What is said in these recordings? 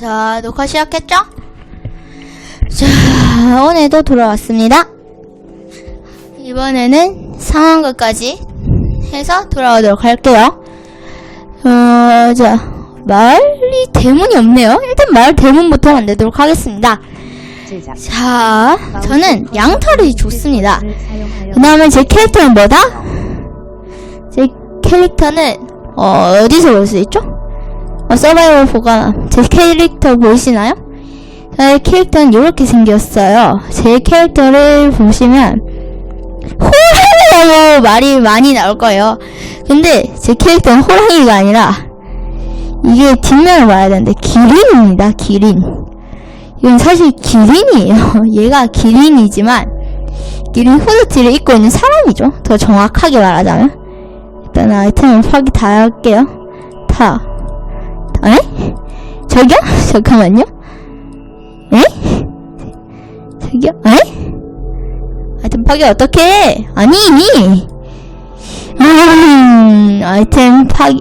자, 녹화 시작했죠? 자, 오늘도 돌아왔습니다. 이번에는 상황극까지 해서 돌아오도록 할게요. 어, 자, 마을이 대문이 없네요. 일단 마을 대문부터 만들도록 하겠습니다. 자, 저는 양털이 좋습니다. 그 다음에 제 캐릭터는 뭐다? 제 캐릭터는 어, 어디서 볼 수 있죠? 어, 서바이벌 보가 제 캐릭터 보이시나요? 제 캐릭터는 이렇게 생겼어요. 제 캐릭터를 보시면 호랑이라고 말이 많이 나올 거예요. 근데 제 캐릭터는 호랑이가 아니라 이게 뒷면을 봐야 되는데 기린입니다. 기린. 이건 사실 기린이에요. 얘가 기린이지만 기린 후드티를 입고 있는 사람이죠. 더 정확하게 말하자면. 일단 아이템을 파기 다 할게요. 타. 에? 저기요? 잠깐만요. 에? 저기요? 에? 아이템 파기 어떻게 해? 아니! 음, 아이템 파기.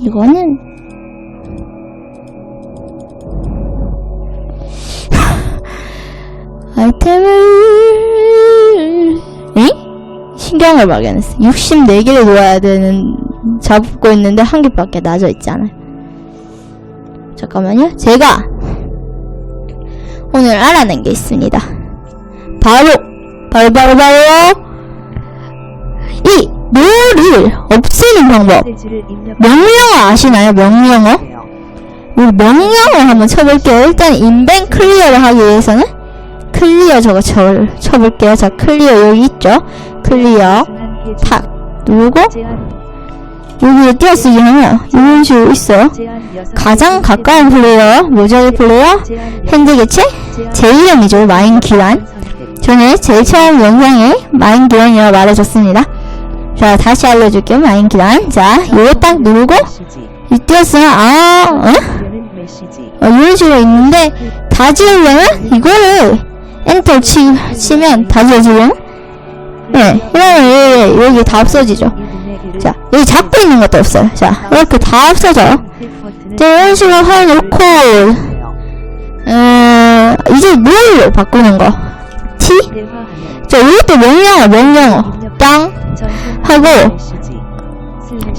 이거는 아이템을 에? 신경을 발견했어 64개를 놓아야 되는 잡고 있는데 한 개밖에 나져 있잖아요 잠깐만요 제가 오늘 알아낸 게 있습니다 바로 바로 바로 바로 이 뇌를 없애는 방법. 명령어 아시나요 명령어? 우리 명령어 한번 쳐볼게요. 일단 인벤 클리어를 하기 위해서는 클리어 저거 쳐, 쳐볼게요. 자, 클리어 여기 있죠? 클리어 탁 누르고 여기에 띄어쓰기 하면 이런 식으로 있어요. 가장 개 가까운 플레이어, 모자기 플레이어, 핸드 개체, 제 이름이죠. 마인. 선택. 저는 제일 처음 영상에 마인 기란이라고 말해줬습니다. 자, 다시 알려줄게요. 마인 기란. 자, 이거 딱 누르고. 이 띄었으면 아, 어? 어, 이런 식으로 있는데 다 지우려면 이거를 엔터 치, 치면 다 지워지려면 네 이러면 여기, 여기 다 없어지죠. 자 여기 잡고 있는 것도 없어요. 자 이렇게 다 없어져요. 자 이런 식으로 해놓고 음, 이제 뭘로 바꾸는 거? T? 자 이것도 명령어 명령어. 땅 하고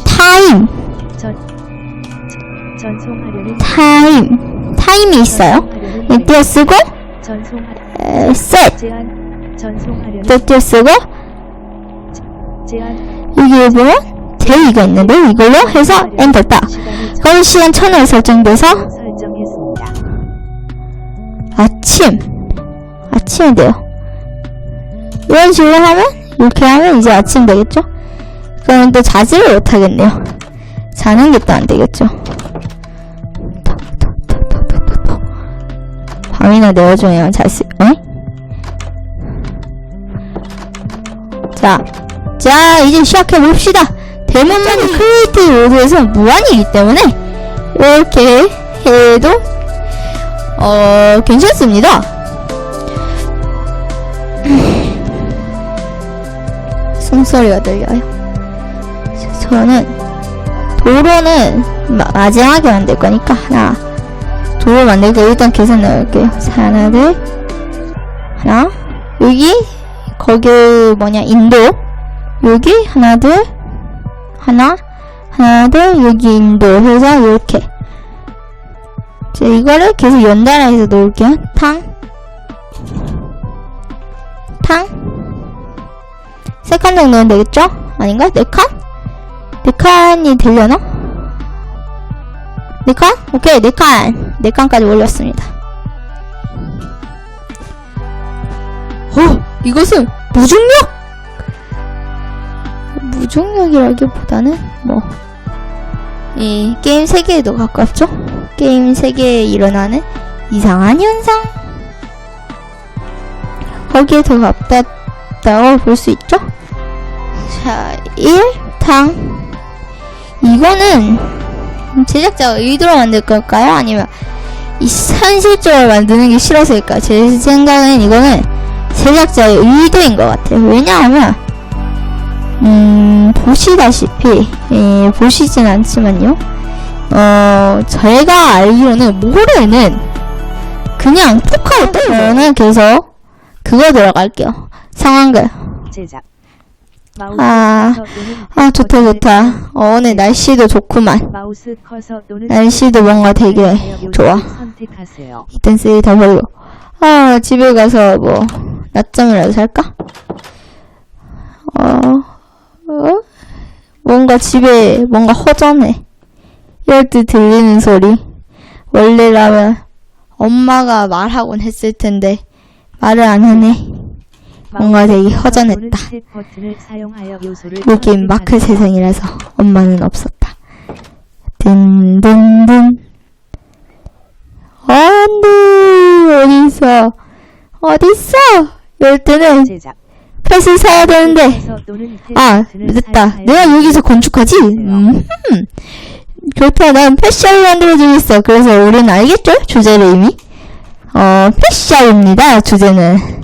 타임. 타임. 타임이 있어요? 이 띄어쓰고 셋. 띄어쓰고 제한 여기에 보면 데이가 있는데 이걸로 해서 엔터 딱. 그럼 시간 천을 설정돼서 설정했습니다. 아침. 아침이 돼요. 이런 식으로 하면 이렇게 하면 이제 아침 되겠죠? 그럼 또 자지를 못하겠네요. 자는 게 또 안 되겠죠 밤이나 내어줘야 잘수 에? 자, 자 이제 시작해 봅시다. 대문만 크리에이티브 모드에서 무한이기 때문에 이렇게 해도 어 괜찮습니다. 숨소리가 들려요. 저는 도로는 마, 마지막에 만들 거니까 하나 도로 만들고 일단 계산 넣을게요. 자, 하나 둘 하나 여기 거기 뭐냐 인도 여기 하나 둘 하나 하나 둘 여기 인도 해서 이렇게 자 이거를 계속 연달아서 놓을게요 탕 탕. 세 칸 정도는 되겠죠? 아닌가? 네 칸? 네 칸이 되려나? 네 칸? 오케이, 네 칸. 네 칸까지 올렸습니다. 어, 이것은 무중력! 무중력이라기보다는 뭐, 이 게임 세계에도 가깝죠? 게임 세계에 일어나는 이상한 현상. 거기에 더 가깝다고 볼 수 있죠? 자, 1탕. 이거는 제작자가 의도로 만들 걸까요? 아니면 이 현실적으로 만드는 게 싫어서일까요? 제 생각엔 이거는 제작자의 의도인 것 같아요. 왜냐하면, 음, 보시다시피 예, 보시진 않지만요. 어 제가 알기로는 모래는 그냥 톡 하고 떠요. 저는 계속 그거 들어갈게요. 상황글. 제작. 아, 아탭 좋다 좋다. 어, 오늘 날씨도 좋구만. 날씨도 뭔가 되게 좋아. 일단 쓰기 다 버리고. 아 집에 가서 뭐 낮잠이라도 살까? 어, 어? 뭔가 집에 뭔가 허전해. 이럴 때 들리는 소리. 원래라면 엄마가 말하곤 했을 텐데 말을 안 하네. 뭔가 되게 허전했다. 요소를 여긴 마크. 세상이라서 엄마는 없었다. 든든든. 안돼 어딨어? 어딨어? 이럴 때는. 펫을 사야 되는데. 아 사용하여 내가 여기서 건축하지? 음. 그렇다. 난 펫샵을 만들어주겠어. 그래서 우리는 알겠죠? 주제를 이미? 어 펫샵입니다 주제는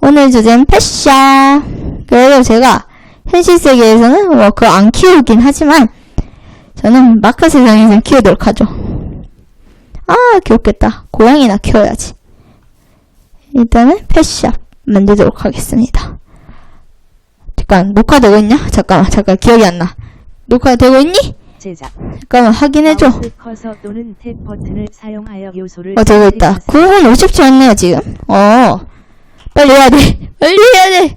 오늘 주제는 펫샵 그래도 제가 현실 세계에서는 뭐 그거 안 키우긴 하지만 저는 마크 세상에서 키우도록 하죠 아 귀엽겠다 고양이나 키워야지 일단은 펫샵 만들도록 하겠습니다 잠깐 녹화되고 있냐? 잠깐만 잠깐 기억이 안 나. 녹화되고 있니? 제작. 잠깐만 확인해줘. 어 되고 있다. 선택하세요. 9분 50초 했네요 지금. 어 빨리 해야 돼. 빨리 해야 돼.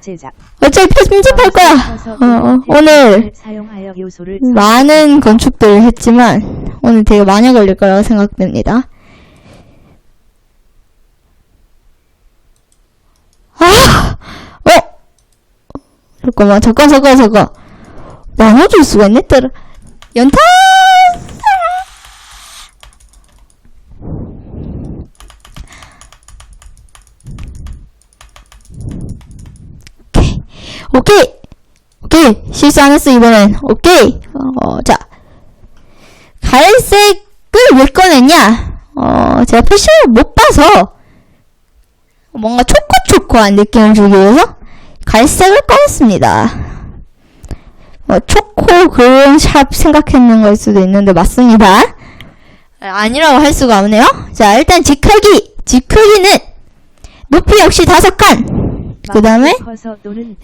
제작. 어차피 편집할 거야. 어, 어, 탭 오늘 요소를 많은 건축들을 했지만 오늘 되게 많이 걸릴 거라고 생각됩니다. 아! 어! 잠깐만, 잠깐, 잠깐, 잠깐. 나눠줄 수가 있네, 따라. 연탄! 오케이. 오케이! 실수 안 했어 이번엔. 오케이. 어, 자. 갈색을 왜 꺼냈냐? 어 제가 패션을 못 봐서 뭔가 초코초코한 느낌을 주기 위해서 갈색을 꺼냈습니다. 뭐 초코 그런 샵 생각했는 걸 수도 있는데 맞습니다. 아니라고 할 수가 없네요. 자 일단 집 크기. 집 크기는 높이 역시 다섯 칸 그 다음에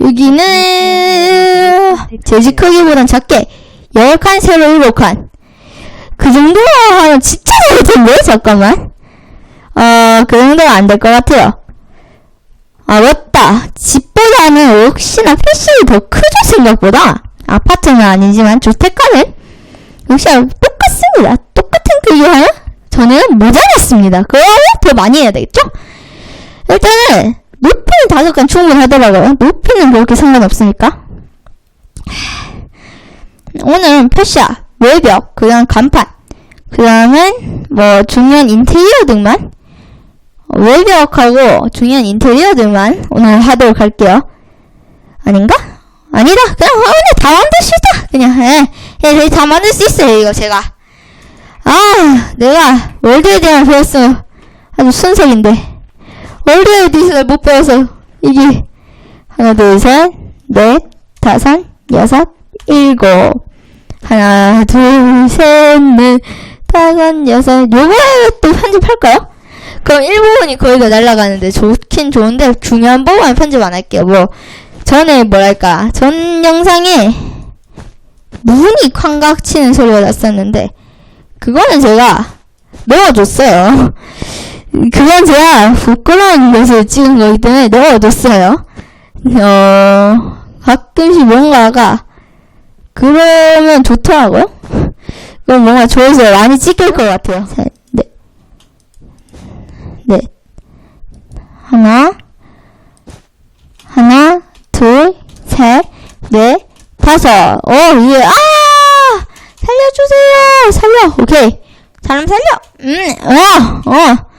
여기는 제지 크기보단 작게 10칸 세로 7칸. 그 정도 하면 진짜 많을 텐데 잠깐만. 어 그 정도가 안될 것 같아요. 아 맞다. 집보다는 역시나 패션이 더 크죠 생각보다. 아파트는 아니지만 주택가는? 역시나 똑같습니다. 똑같은 크기 하나? 전에는 모자랐습니다. 그러면 더 많이 해야 되겠죠? 일단은 높이는 다섯 칸 충분하더라고요. 높이는 그렇게 상관없으니까. 오늘은 패샤, 외벽, 그 다음 간판, 그 다음은 뭐 중요한 인테리어들만 어, 외벽하고 중요한 인테리어들만 오늘 하도록 할게요. 아닌가? 아니다. 그냥 오늘 다 만드시다. 그냥 예, 예, 다 만들 수 있어요. 이거 제가. 아, 내가 월드에 대한 배웠으면 아주 순삭인데. 월드 에디션을 못 배워서 이게 하나 둘셋넷 다섯 여섯 일곱. 하나 둘셋넷 다섯 여섯. 요거에 또 편집할까요? 그럼 일부분이 거의 다 날라가는데 좋긴 좋은데 중요한 부분은 편집 안 할게요. 뭐 전에 뭐랄까 전 영상에 문이 쾅각 치는 소리가 났었는데 그거는 제가 넣어줬어요 그건 제가 부끄러운 것을 찍은 거기 때문에 넣어뒀어요. 어, 가끔씩 뭔가가, 그러면 좋더라고요. 그럼 뭔가 좋아서 많이 찍힐 것 같아요. 셋, 넷, 넷, 하나, 하나, 둘, 셋, 넷, 다섯. 어, 예, 아! 살려주세요! 살려! 오케이. 사람 살려! 음, 어, 어.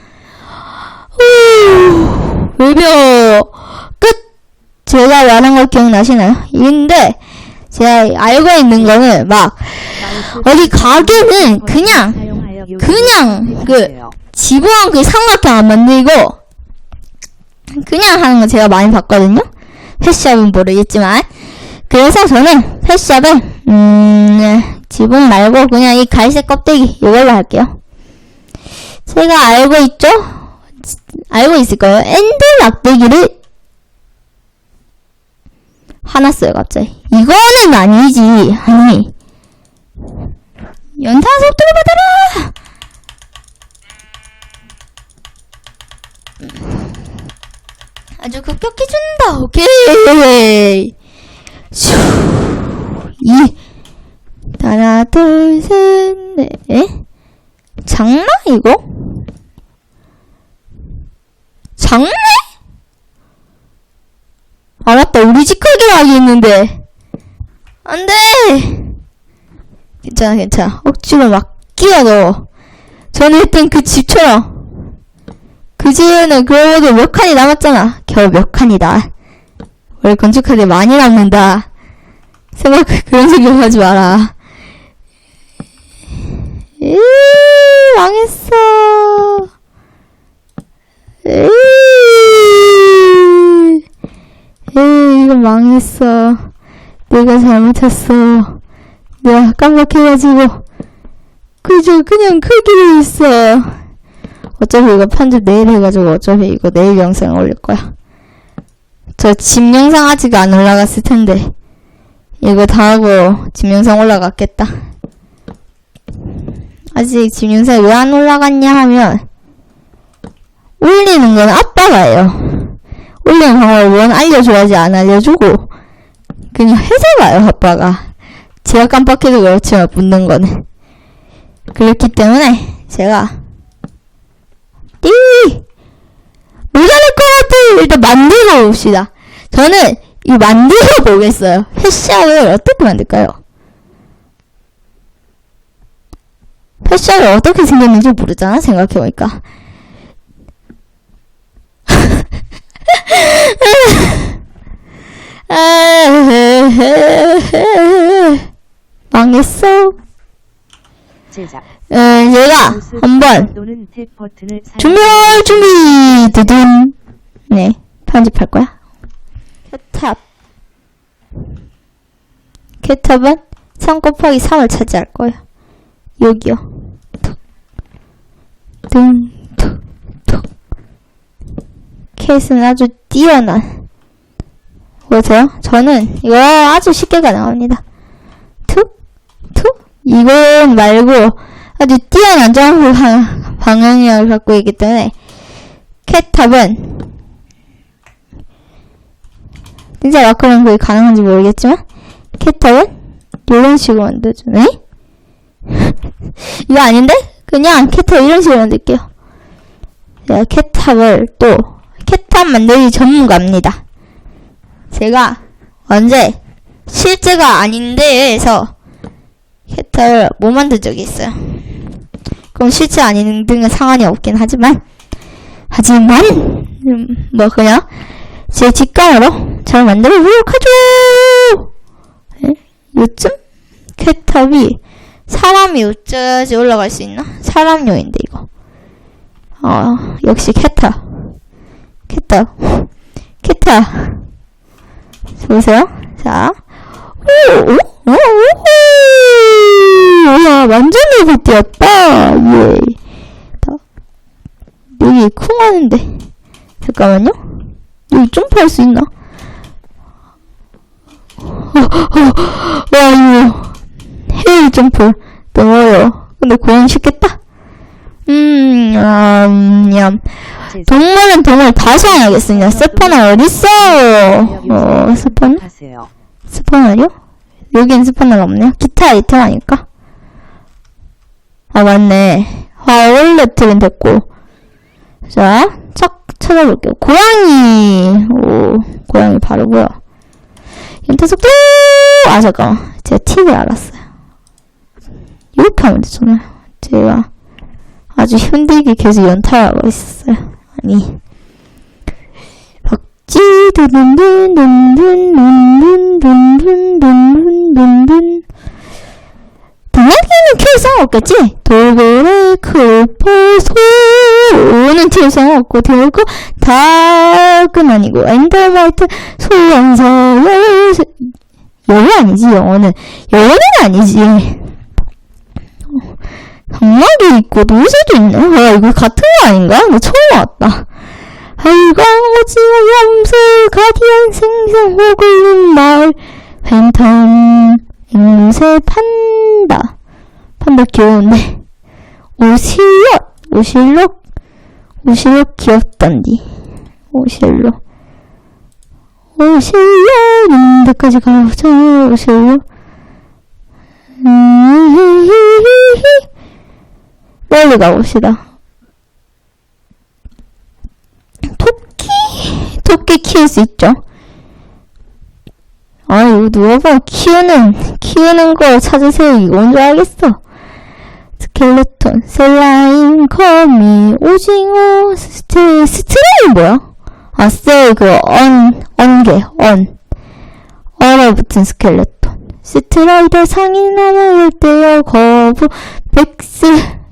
후, 외벽 끝. 제가 말한 거 기억나시나요? 근데 제가 알고 있는 거는 막 어디 가게는 그냥 그냥 그. 지붕 그 삼각형 안 만들고 그냥 하는 거 제가 많이 봤거든요. 패션은 모르겠지만 그래서 저는 패샵을 음 네, 지붕 말고 그냥 이 갈색 껍데기 이걸로 할게요. 제가 알고 있죠? 알고 있을 거예요. 엔드 막대기를 써요 갑자기. 이거는 아니지. 아니. 연탄 속도를 받아라. 아주 급격히 준다. 오케이. 슈. 이. 하나, 둘, 셋, 넷. 에? 장난, 이거? 장난? 알았다. 우리 집 크기로 하겠는데. 안 돼! 괜찮아, 괜찮아. 억지로 막 끼워 넣어. 전에 했던 그 집처럼. 그 집에는 그래도 몇 칸이 남았잖아. 겨우 몇 칸이다. 원래 건축할 때 많이 남는다. 생각, 그런 생각하지 마라. 에이, 망했어. 에이, 이거 망했어. 내가 잘못했어. 내가 깜빡해가지고. 그저 그냥 크기로 했어. 어차피 이거 편집 내일 해가지고 어차피 이거 내일 영상 올릴 거야. 저 집 영상 아직 안 올라갔을 텐데. 이거 다 하고 집 영상 올라갔겠다. 아직 집 영상이 왜안 올라갔냐 하면, 올리는 건 아빠가요. 올리는 방법을 원 알려줘야지 안 알려주고, 그냥 해서가요, 아빠가. 제가 깜빡해도 그렇지만 묻는 거는. 그렇기 때문에, 제가, 띠! 모자랄 것 같아! 일단 만들어 봅시다. 저는 이 만들어 보겠어요. 패션을 어떻게 만들까요? 패션이 어떻게 생겼는지 모르잖아, 생각해보니까. 망했어. 제작. 에, 얘가 모습 한번 준비할 준비! 두둔. 네 편집할 거야. 캡탑 캡탑은 3 곱하기 3을 차지할 거예요 여기요. 툭툭툭툭 케이스는 아주 뛰어난. 보세요. 저는 이거 아주 쉽게 가능합니다 이건 말고 아주 뛰어난 점프 방- 방향력을 갖고 있기 때문에 캣탑은 진짜 마크는 그게 가능한지 모르겠지만 캣탑은 이런 식으로 만들어주네? 이거 아닌데? 그냥 캣탑 이런 식으로 만들게요. 제가 캣탑을 또 캣탑 만들기 전문가입니다. 제가 언제 실제가 아닌데에서 캣탑을 못 만든 적이 있어요 그럼 실제 아닌 등은 상관이 없긴 하지만 하지만 음, 뭐 그냥 제 직감으로 잘 만들어 보도록 하죠. 예? 요쯤 캣탑이 사람이 어쩌지 올라갈 수 있나? 사람용인데 이거. 어 역시 캣탑. 캣탑. 캣탑. 보세요. 자. 오, 오, 오, 오, 와, 완전 넓게 뛰었다. 예. 다. 여기 쿵 하는데. 잠깐만요. 여기 점프할 수 있나? 와, 이거. 헤일 점프. 너무 어려워. 근데 고양이 쉽겠다. 음, 음, 냠. 제작. 동물은 동물 다시 해야겠습니다. 스파너 어딨어? 어, 스파너? 스파너요? 여긴 스파너가 없네요. 기타 아이템 아닐까? 아, 맞네. 화올레트는 됐고. 자, 착 찾아볼게요. 고양이! 오, 고양이 바르고요. 연타속도! 아, 잠깐만. 제가 팁을 알았어요. 이렇게 하면 되잖아요. 제가 아주 힘들게 계속 연타하고 있었어요. 아니. 박지, 두둔둔둔둔둔둔둔둔둔둔둔. 등하기는 킬성 없겠지? 돌고래, 크로포, 소는 킬성 없고, 되고, 닭은 아니고, 엔더마이트, 소환사열, 영어 아니지, 영어는. 영어는 아니지. 장막이 있고, 노새도 있네. 아, 이거 같은 거 아닌가? 나 처음 왔다. 하이가 오징어 염소 가디안 생선 호글린 마을 팬텀 앵무새 판다. 판다 귀여운데. 오실럿 오실럿 오실럿 귀엽단디. 오실럿 오실럿 있는 데까지 가보자. 오실럿 음, 빨리 가봅시다 토끼 토끼 키울 수 있죠. 아 이거 누가 봐 키우는 키우는 거 찾으세요. 이거 뭔 줄 알겠어. 스켈레톤 셀라인 거미 오징어 스트 스트레이 뭐야? 아쎄 그언 언개 언. 얼어붙은 스켈레톤. 스트라이더 상인 남아올 때요. 거부 백스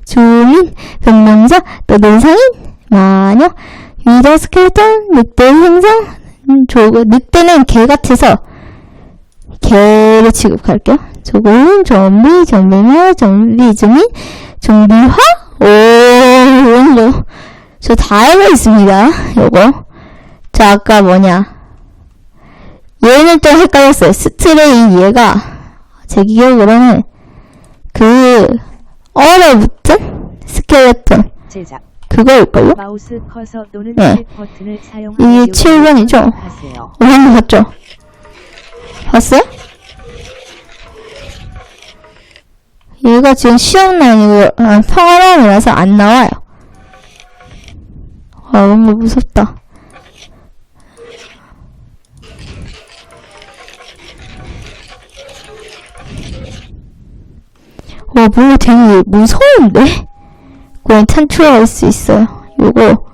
주민 병명자 떠든 상인 마녀 위더 스켈레톤 늑대 행성 음, 저거 늑대는 개 같아서 개로 취급할게요. 저거는 좀비, 좀비며, 좀비 주민, 좀비화? 오, 이런 거. 저다 알고 있습니다. 요거. 저 아까 뭐냐. 얘는 또 헷갈렸어요. 스트레이 얘가, 제 기억으로는, 그, 얼어붙은 스켈레톤. 제작. 그거일걸요? 마우스 커서 또는 네. 탭 버튼을 사용하여 이게 요소를 7번이죠? 선택하세요. 오랜만 봤죠? 봤어요? 얘가 지금 시험난이고 아, 평화로움이라서 안 나와요. 아 뭔가 무섭다. 와 뭔가 되게 무서운데? 고양이 탈출할 수 있어요. 요거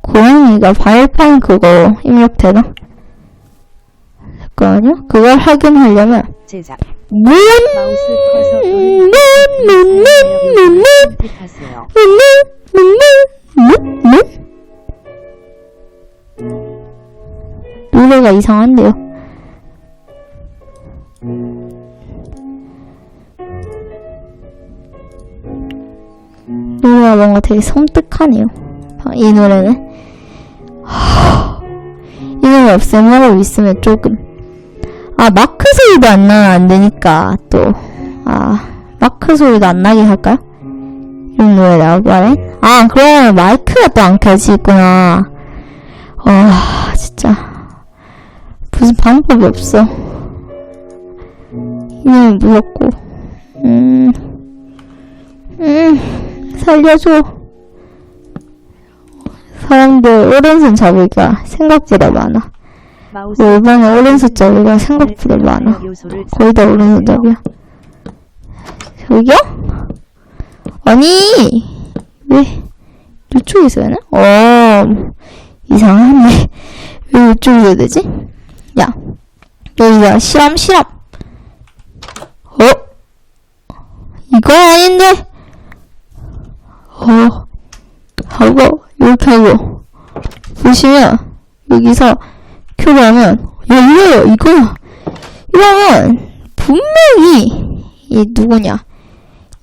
고양이가 발판 그거 입력되나? 잠깐만요. 그걸 확인하려면 제작. 문, 마우스 커서 선택하세요. 노래가 이상한데요. 노래가 뭔가 되게 섬뜩하네요. 아, 이 노래는. 하... 이 노래 없애면 있으면 조금. 아, 마크 소리도 안 나면 안 되니까, 또. 아, 마크 소리도 안 나게 할까요? 이런 노래 나오게 하면? 아, 그러면 마이크가 또 안 켜지구나. 와, 진짜. 무슨 방법이 없어. 이놈 무섭고. 음, 음, 살려줘. 사람들 오른손 잡으기가 생각보다 많아. 뭐 이번에 오른손 잡으기가 생각보다 탭 많아. 거의 다 오른손 잡이야. 저기요? 아니, 왜, 이쪽에서 해나? 어, 이상하네. 왜 이쪽에서 해야 되지? 야, 여기가 실험, 실험. 어? 이거 아닌데? 어, 하고, 이렇게 하고, 보시면, 여기서, 큐를 하면, 야, 이거요, 이거. 이러면, 분명히, 얘 누구냐?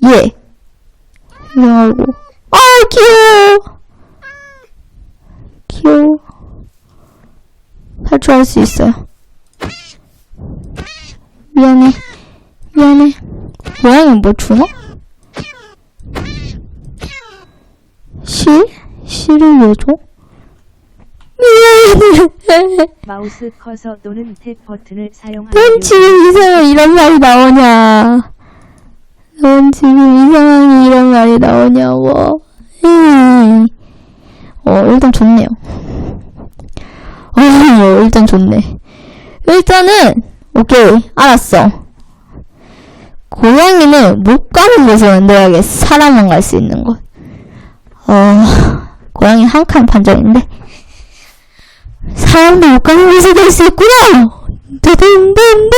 얘. 이상하고. 아, 귀여워. 귀여워. 탈출할 수 있어요. 미안해. 미안해. 고양이 뭐 주나? 실? 실을 왜 줘? 미안해. 마우스 커서 또는 탭 버튼을 사용하여 넌 지금 이상한 이런 말이 나오냐? 넌 지금 이상한 이런 말이 나오냐고? 어, 일단 좋네요. 어, 일단 좋네. 일단은, 오케이, 알았어. 고양이는 못 가는 곳을 만들어야겠어. 사람만 갈 수 있는 곳. 어, 고양이 한칸 판정인데. 사람도 못 가는 곳에 갈수 있구나! 드든든든!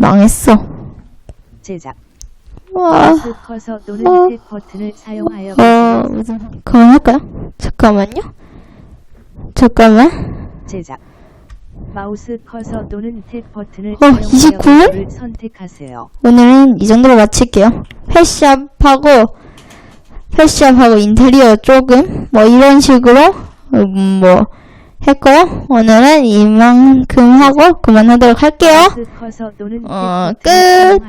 망했어. 제작. 와, 커서 어. 탭 버튼을 사용하여 어, 무슨, 그만 할까요? 잠깐만요. 잠깐만. 제작. 마우스 커서 또는 탭 버튼을 어, 사용하여 29? 를 선택하세요. 오늘은 이 정도로 마칠게요. 패샵하고, 패샵하고 인테리어 조금, 뭐 이런 식으로, 음, 뭐, 했고요. 오늘은 이만큼 하고 그만하도록 할게요. 탭 어, 버튼을 끝.